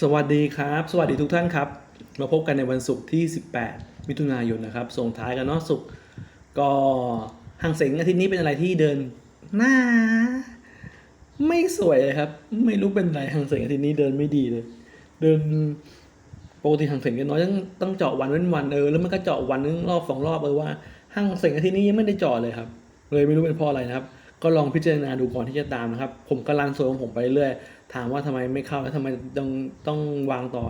สวัสดีครับ สวัสดีทุกท่านครับ มาพบกันในวันศุกร์ที่ 18 มิถุนายนนะครับ ส่งท้ายกันเนาะศุกร์ก็หางเสงอาทิตย์นี้เป็นอะไรที่เดินหน้า ไม่สวยเลยครับ ไม่รู้เป็นไรหางเสงอาทิตย์นี้เดินไม่ดีเลย เดินปกติหางเสงกันน้อยต้องต้องเจาะวันเว้นวันเออแล้วมันก็เจาะวันนึงรอบสองรอบเออว่าหางเสงอาทิตย์นี้ยังไม่ได้เจาะเลยครับ เลยไม่รู้เป็นเพราะอะไรนะครับ ก็ลองพิจารณาดูก่อนที่จะตามนะครับ ผมก็ลันโซนของผมไปเรื่อย ถามว่าทำไมไม่เข้าแล้วทำไมต้องต้องวางต่อ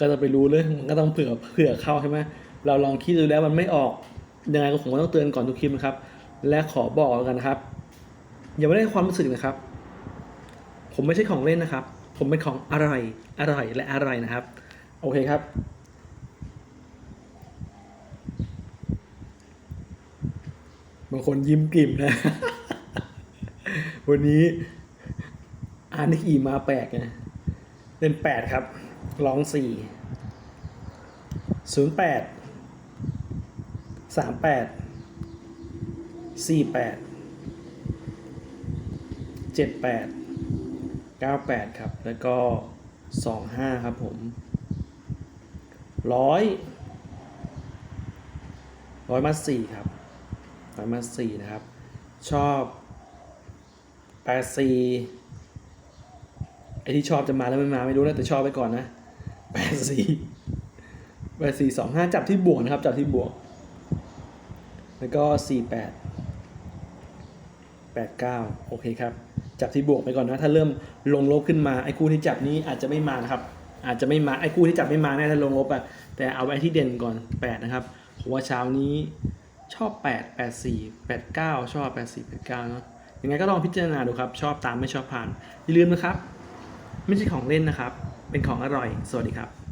ก็จะไปรู้เลยมันก็ต้องเผื่อเผื่อเข้าใช่ไหมเราลองคิดดูแล้วมันไม่ออกยังไงก็ผมก็ต้องเตือนก่อนทุกคลิปนะครับ และขอบอกกันนะครับ อย่าไม่ได้ความรู้สึกนะครับ ผมไม่ใช่ของเล่นนะครับ ผมเป็นของอร่อยอร่อยและอร่อยนะครับ โอเคครับบางคนยิ้มกลิ่มนะ วันนี้ อานิกีมาแปลกไงเป็นแปดครับร้องสี่ศูนย์แปดสามแปดสี่แปดเจ็ดแปดเก้าแปดครับ แล้วก็สองห้าครับผมร้อยร้อยมาสี่ครับร้อยมาสี่นะครับ ชอบแปดสี่ อที่ชอบจะมาแล้วไม่มาไม่รู้นะแต่ชอบไปก่อนนะแปดสี่แปดสี่สองห้าจับที่บวกนะครับ จับที่บวก แล้วก็สี่แปดแปดเก้าโอเคครับ จับที่บวกไปก่อนนะ ถ้าเริ่มลงลบขึ้นมาไอ้คู่ที่จับนี้อาจจะไม่มานะครับ อาจจะไม่มาไอ้คู่ที่จับไม่มาแน่ถ้าลงลบอะแต่เอาไอ้ที่เด่นก่อนแปดนะครับผมว่าเช้านี้ชอบ 8 8 4 8 9 ชอบ 8 4 8 9เนาะยังไงก็ลองพิจารณาดูครับ ชอบตามไม่ชอบผ่าน อย่าลืมนะครับ ไม่ใช่ของเล่นนะครับ เป็นของอร่อย สวัสดีครับ